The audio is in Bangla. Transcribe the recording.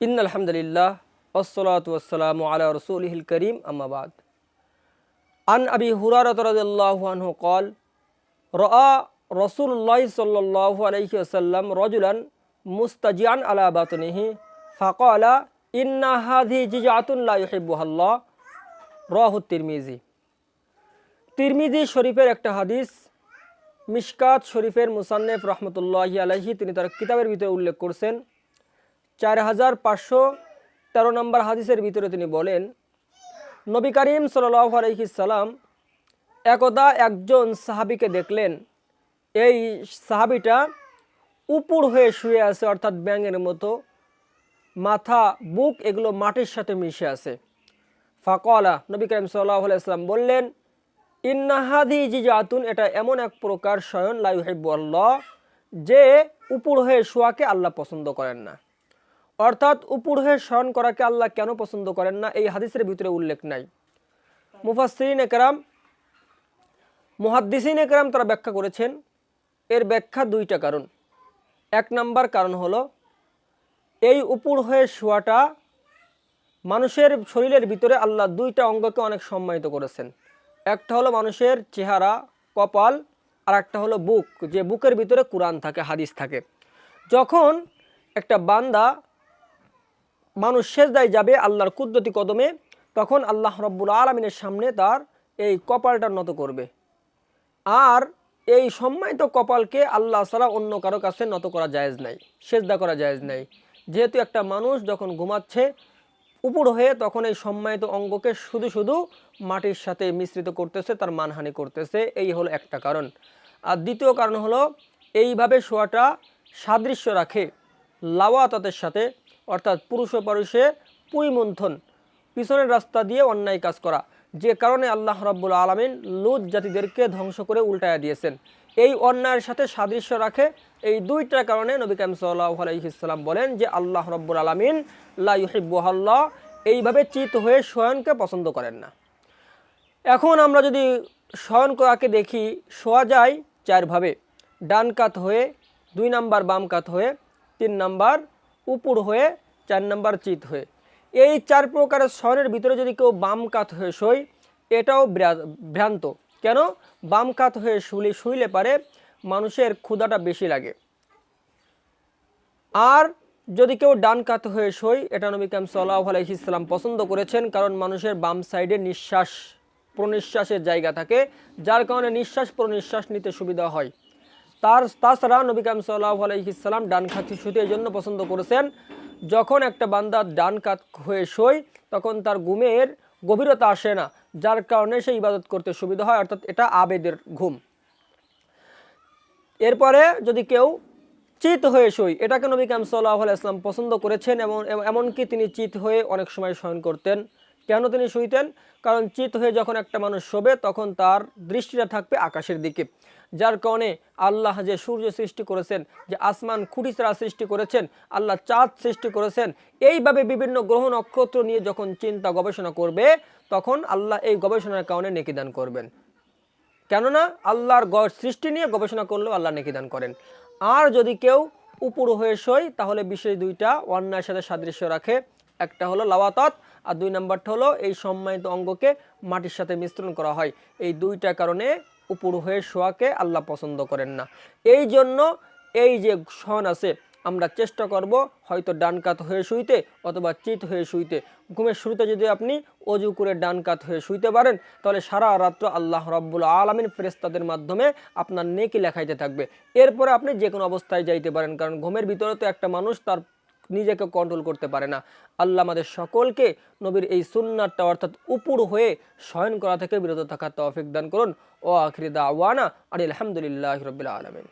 ইন আলহামদুলিল্লাহ আসসালাতু আসসালামু আলা রসুলহিল করিম আম্মাবাদ আন আবি হুরারত রাদিয়াল্লাহু আনহু কল রআ রসুল্লাহ সাল্লাল্লাহু আলাইহি ওয়াসাল্লাম রজুলান মুস্তাজিয়ান আলা বাতনিহি, ফাকালা, ইন্না হাদি জিজাতুন লা ইউহিব্বুহাল্লাহ রাহু তিরমিজি। তিরমিজি শরীফের একটা হাদিস, মিশকাত শরীফের মুসান্নেফ রহমতুল্লাহ আলাইহি, তিনি তার কিতাবের ভিতরে উল্লেখ করছেন চার হাজার পাঁচশো তেরো নম্বর হাদিসের ভিতরে তিনি বলেন, নবী করিম আলহিসাল্লাম একদা একজন সাহাবিকে দেখলেন। এই সাহাবিটা উপুর হয়ে শুয়ে আছে, অর্থাৎ ব্যাঙের মতো। মাথা, বুক এগুলো মাটির সাথে মিশে আছে। ফাকলা, নবী করিম সাল্লাহ আলাইসলাম বললেন ইন্নাহাদি জিজাতুন এটা এমন এক প্রকার শয়ন লাইহেব্বু আল্লাহ, যে উপুর হয়ে শোয়াকে আল্লাহ পছন্দ করেন না। অর্থাৎ উপর হয়ে শয়ন করাকে আল্লাহ কেন পছন্দ করেন না, এই হাদিসের ভিতরে উল্লেখ নাই। মুফাসরিন একরাম, মুহাদ্দিসিন একরাম তারা ব্যাখ্যা করেছেন, এর ব্যাখ্যা দুইটা কারণ। এক নাম্বার কারণ হলো, এই উপর হয়ে শোয়াটা মানুষের শরীরের ভিতরে আল্লাহ দুইটা অঙ্গকে অনেক সম্মানিত করেছেন। একটা হলো মানুষের চেহারা, কপাল, আর একটা হলো বুক, যে বুকের ভিতরে কোরআন থাকে, হাদিস থাকে। যখন একটা বান্দা মানুষ শেষদায় যাবে আল্লাহর কুদ্রতি কদমে, তখন আল্লাহ রব্বুল আলমিনের সামনে তার এই কপালটা নত করবে। আর এই সম্মানিত কপালকে আল্লাহ ছাড়া অন্য কারও কাছে নত করা জায়েজ নাই, সেজদা করা জায়েজ নাই। যেহেতু একটা মানুষ যখন ঘুমাচ্ছে, উপর হয়ে তখন এই সম্মানিত অঙ্গকে শুধু শুধু মাটির সাথে মিশ্রিত করতেছে, তার মানহানি করতেছে, এই হলো একটা কারণ। আর দ্বিতীয় কারণ হলো, এইভাবে শোয়াটা সাদৃশ্য রাখে, লাওয়াতাতের সাথে অর্থাৎ পুরুষ পুরুষে পুইমন্থন পিছনের রাস্তা দিয়ে অন্যায় কাজ করা। যে কারণে আল্লাহ রাব্বুল আলমিন লুত জাতিদেরকে ধ্বংস করে উল্টায়া দিয়েছেন। এই অন্যায়ের সাথে সাদৃশ্য রাখে এই দুইটা কারণে নবী কাম সাল্লাহ বলেন যে আল্লাহ রব্বুল আলমিন লাহিব্বাহ এইভাবে চিত হয়ে শয়নকে পছন্দ করেন না। এখন আমরা যদি শয়ন করাকে দেখি, শোয়া যায় চারভাবে। ডান কাত হয়ে দুই নাম্বার, বাম কাত হয়ে তিন নাম্বার উপর হয়ে চার নাম্বার চিত হয়ে। এই চার প্রকারের শয়নের ভিতরে যদি কেউ বাম কাত হয়ে শোয়, এটাও ভ্রান্ত। কেন? বাম কাত হয়ে শুলে, শুইলে পারে মানুষের ক্ষুধাটা বেশি লাগে। আর যদি কেউ ডান কাত হয়ে শোয়, এটা নবী কাম সাল্লাহ আলাইসাল্লাম পছন্দ করেছেন কারণ মানুষের বাম সাইডে নিঃশ্বাস, প্রনিঃশ্বাসের জায়গা থাকে, যার কারণে নিঃশ্বাস প্রনিঃশ্বাস নিতে সুবিধা হয়। তার তাছাড়া নবী কাম সাল্লাহ আলাইসাল্লাম ডান কাতি শুতে এই জন্য পছন্দ করেছেন। যখন একটা বান্দা ডান কাত হয়ে শোয়, তখন তার ঘুমের গভীরতা আসে না, যার কারণে সে ইবাদত করতে সুবিধা হয়, অর্থাৎ এটা আবেদের ঘুম। এরপরে যদি কেউ চিত হয়ে সই এটাকে নবী কাম সাল্লাহ ইসলাম পছন্দ করেছেন, এমন, এমনকি তিনি চিত হয়ে অনেক সময় শয়ন করতেন। কেন তিনি শুইতেন কারণ চিত হয়ে যখন একটা মানুষ শোবে, তখন তার দৃষ্টিটা থাকবে আকাশের দিকে। যার কারণে আল্লাহ যে সূর্য সৃষ্টি করেছেন, যে আসমান খুঁটি ছাড়া সৃষ্টি করেছেন, আল্লাহ চাঁদ সৃষ্টি করেছেন, এইভাবে বিভিন্ন গ্রহ নক্ষত্র নিয়ে যখন চিন্তা গবেষণা করবে, তখন আল্লাহ এই গবেষণার কারণে নেকিদান করবেন। কেননা আল্লাহর গ- সৃষ্টি নিয়ে গবেষণা করলেও আল্লাহ নেকি দান করেন। আর যদি কেউ উপর হয়ে শোয়, তাহলে বিশেষ দুইটা অন্যায়ের সাথে সাদৃশ্য রাখে। একটা হলো লাওয়াতত, আর দুই নাম্বারটা হলো এই সম্মানিত অঙ্গকে মাটির সাথে মিশ্রণ করা হয়। এই দুইটা কারণে উপর হয়ে শোয়াকে আল্লাহ পছন্দ করেন না। এই জন্য এই যে শন আছে, আমরা চেষ্টা করব হয়তো ডান কাত হয়ে শুইতে অথবা চিত হয়ে শুইতে। ঘুমের শুরুতে যদি আপনি অজু করে ডান কাত হয়ে শুইতে পারেন, তাহলে সারা রাত্র আল্লাহ রব্বুল আলমিন ফেরেস্তাদের মাধ্যমে আপনার নেকি লেখাইতে থাকবে। এরপরে আপনি যে কোনো অবস্থায় যাইতে পারেন, কারণ ঘুমের ভিতরে তো একটা মানুষ তার নিজেকে কন্ট্রোল করতে পারে না। আল্লাহ আমাদের সকলকে নবীর এই সুন্নারটা অর্থাৎ উপর হয়ে শয়ন করা থেকে বিরত থাকার তৌফিক দান করুন। ও আখরিদা ওয়ানা আর আলহামদুলিল্লাহ রবিল আলমিন।